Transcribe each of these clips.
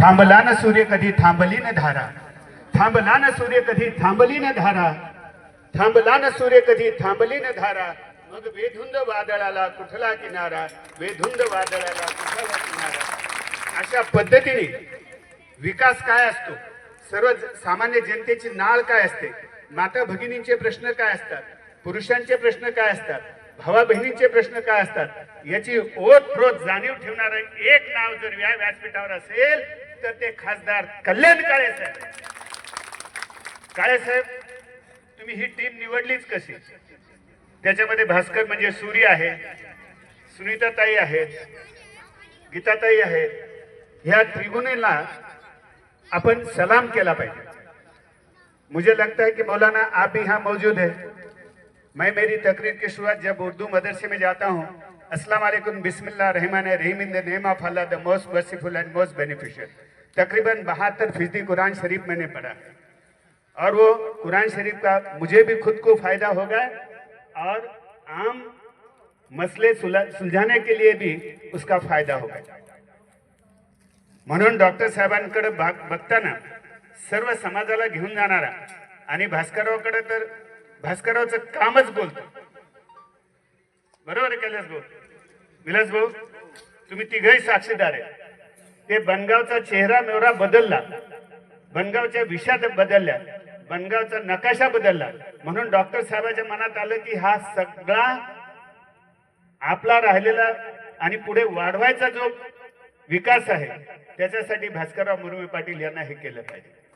थांबला न सूर्य कधी थांबली न धारा. थांबला न सूर्य कधी थांबली न धारा. थांबला न सूर्य कधी थांबली न धारा. मग वेधुंद वादळाला कुठला किनारा? वेधुंद वादळाला कुठला किनारा? अशा पद्धतीने विकास काय असतो? सर्व सामान्य जनतेची नाळ काय असते? माता भगिनींचे प्रश्न काय असतात? पुरुषांचे प्रश्न काय असतात? भावा बहिणींचे प्रश्न काय असतात? याची ओत प्रोत जाणीव ठेवणारं एक नाव जर या व्यासपीठावर असेल तर ते खासदार कल्याण काळे साहेब. काळे साहेब तुम्ही ही टीम निवडलीच कशी? त्याच्यामध्ये भास्कर म्हणजे सूर्य आहे सुनीताताई आहेत गीताताई आहेत ह्या त्रिगुणीला आपण सलाम केला पाहिजे. मुझे लगता है कि मौलाना आप भी यहाँ मौजूद है। मैं मेरी तकरीर की शुरुआत जब उर्दू मदरसे में जाता हूँ अस्सलाम वालेकुम बिस्मिल्लाह रहमान Rahim in the name of Allah the most merciful and most beneficial तकरीबन बहत्तर फीसदी कुरान शरीफ मैंने पढ़ा। है और वो कुरान शरीफ का मुझे भी खुद को फायदा होगा और आम मसले सुलझ- सुलझाने के लिए भी उसका फायदा होगा म्हणून डॉक्टर साहेबांकडे भाग- बघताना सर्व समाजाला घेऊन जाणारा आणि भास्कररावकडे तर भास्कररावचं कामच बोलतो। बरोबर आहे कैलास भाऊ? विलास भाऊ तुम्ही तिघही साक्षीदार आहे. ते बनगावचा चेहरा मेवरा बदलला. बनगावच्या विषाद बदलल्या. बनगावचा नकाशा बदलला. म्हणून डॉक्टर साहेबांच्या मनात आलं की हा सगळा आपला राहिलेला आणि पुढे वाढवायचा जो विकास आहे त्याच्यासाठी भास्करराव मुरमी पाटील यांना हे केलं पाहिजे.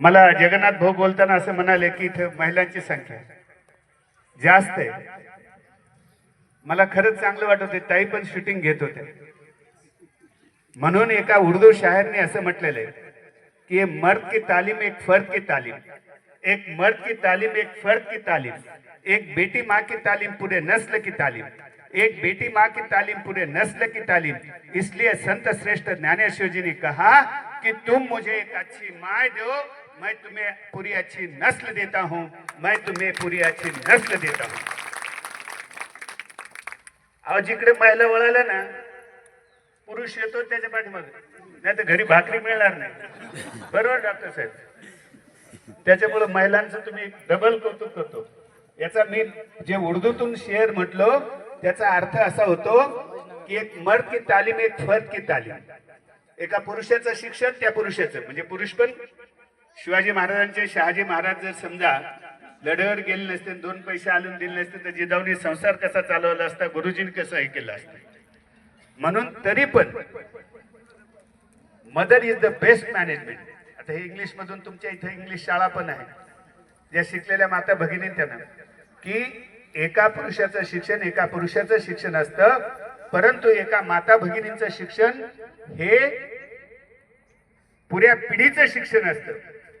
मला जगन्नाथ भाऊ बोलताना असं म्हणाले की इथे महिलांची संख्या जास्त आहे. मला खरंच चांगलं वाटत होते ताई पण शूटिंग घेत होते. म्हणून एका उर्दू शायरने असं म्हटलेलं आहे की मर्द की तालीम एक फर्द की तालीम. एक मर्द की तालीम एक फर्द की तालीम. एक बेटी माँ की तालीम पूरे नस्ल की तालीम. एक बेटी माँ की तालीम पूरे नस्ल की तालीम. इसलिए संत श्रेष्ठ ज्ञानेश्वर जी ने कहा कि तुम मुझे एक अच्छी माँ दो मैं तुम्हें पूरी अच्छी नस्ल देता हूं मैं तुम्हें पूरी अच्छी नस्ल देता हूं। अहो जिकडे महिला वळाल्या ना पुरुष येतो त्याच्या पाठीमागे. नाही तर घरी भाकरी मिळणार नाही. बरोबर डॉक्टर साहेब? त्याच्यामुळे महिलांचं तुम्ही डबल कौतुक करतो. याचा मी जे उर्दूतून शेअर म्हटलो त्याचा अर्थ असा होतो की एक मर्द की तालीम एक फर्द की तालीम. एका पुरुषाचं शिक्षण त्या पुरुषाचं. म्हणजे पुरुष पण शिवाजी महाराजांचे शहाजी महाराज जर समजा लढ्यावर गेले नसते दोन पैसे आणून दिले नसते तर जिजाऊने संसार कसा चालवला असता गुरुजींनी कसं हे केलं असतं? म्हणून तरी पण mother is the best management. आता हे इंग्लिश मधून तुमच्या इथे इंग्लिश शाळा पण आहे. ज्या शिकलेल्या माता भगिनी त्यांना की एका पुरुषाचं शिक्षण एका पुरुषाचं शिक्षण असतं परंतु एका माता भगिनींचं शिक्षण हे पुऱ्या पिढीचं शिक्षण असतं.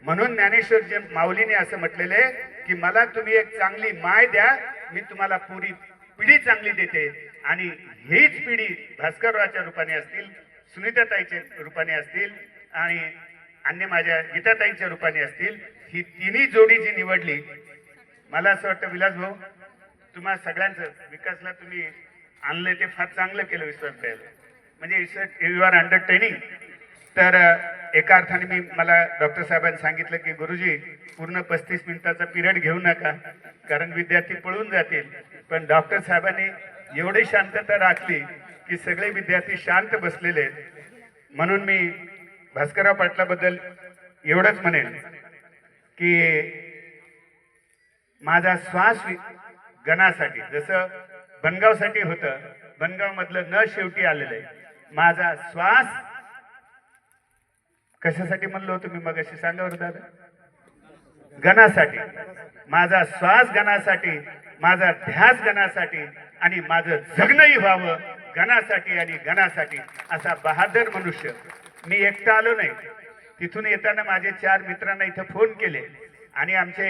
म्हणून ज्ञानेश्वर जे माऊलीने असं म्हटलेलं आहे की मला तुम्ही एक चांगली माय द्या मी तुम्हाला पुरी पिढी चांगली देते. आणि हीच पिढी भास्कररावच्या रूपाने असतील सुनीताताईच्या रूपाने असतील आणि अन्य माझ्या गीताताईंच्या रूपाने असतील ही तिन्ही जोडी जी निवडली मला असं वाटतं विलास भाऊ तुम्हा सगळ्यांचं विकासला तुम्ही आणलं ते फार चांगलं केलं विश्वास द्यायला म्हणजे यू आर अंडरटेनिंग तर एका अर्थाने मी मला डॉक्टर साहेबांनी सांगितलं की गुरुजी पूर्ण पस्तीस मिनिटाचा पिरियड घेऊ नका कारण विद्यार्थी पळून जातील. पण डॉक्टर साहेबांनी एवढी शांतता राखली की सगळे विद्यार्थी शांत बसलेले आहेत. म्हणून मी भास्करराव पाटलाबद्दल एवढंच म्हणेन की माझा श्वास वि- गणासाठी जसं बनगावसाठी होतं बनगावमधलं न शेवटी आलेलं आहे. माझा श्वास कशासाठी म्हणलो होतो मी मग अशी सांगा बरं दादा. गणासाठी. माझा श्वास गणासाठी माझा ध्यास गणासाठी आणि माझं जगणंही व्हावं गणासाठी आणि गणासाठी असा बहादर मनुष्य. मी एकटा आलो नाही. तिथून येताना माझे चार मित्रांना इथं फोन केले आणि आमचे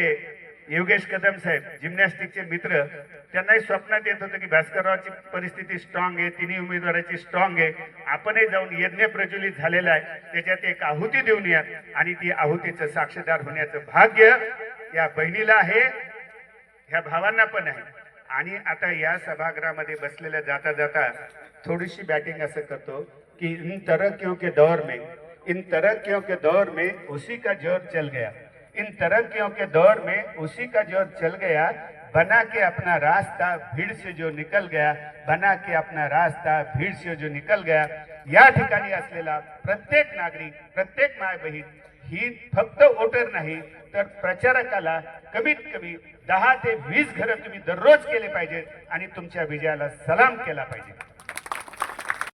योगेश कदम साहेब जिम्नॅस्टिकचे मित्र त्यांनाही स्वप्नात येत होतं की भास्कररावची परिस्थिती स्ट्रॉंग आहे तिन्ही उमेदवाराची स्ट्रॉंग आहे. आपणही जाऊन यज्ञ प्रज्वलित झालेला आहे. त्याच्यात एक आहुती देऊन या. आणि ती आहुतीचं साक्षीदार होण्याचं भाग्य या बहिणीला आहे. ह्या भावांना पण आहे. आणि आता या सभागृहामध्ये बसलेल्या जाता जाता थोडीशी बॅटिंग असं करतो कि इन तरक्कियों के दौर में? इन तरक्कियों के दौर में उसी का जोर चल गया? इन तरक्कियों के दौर में उसी का जोर चल गया बना के अपना रास्ता भीड़ से जो निकल गया बना के अपना रास्ता भीड़ से जो निकल गया। या ठिकाणी असलेला प्रत्येक नागरिक प्रत्येक माय बहीण ही फक्त वोटर नाही तर प्रचारकाला कमीत कमी दहा ते वीस घरं तुम्ही दररोज केले पाहिजेत आणि तुमच्या विजयाला सलाम केला पाहिजे.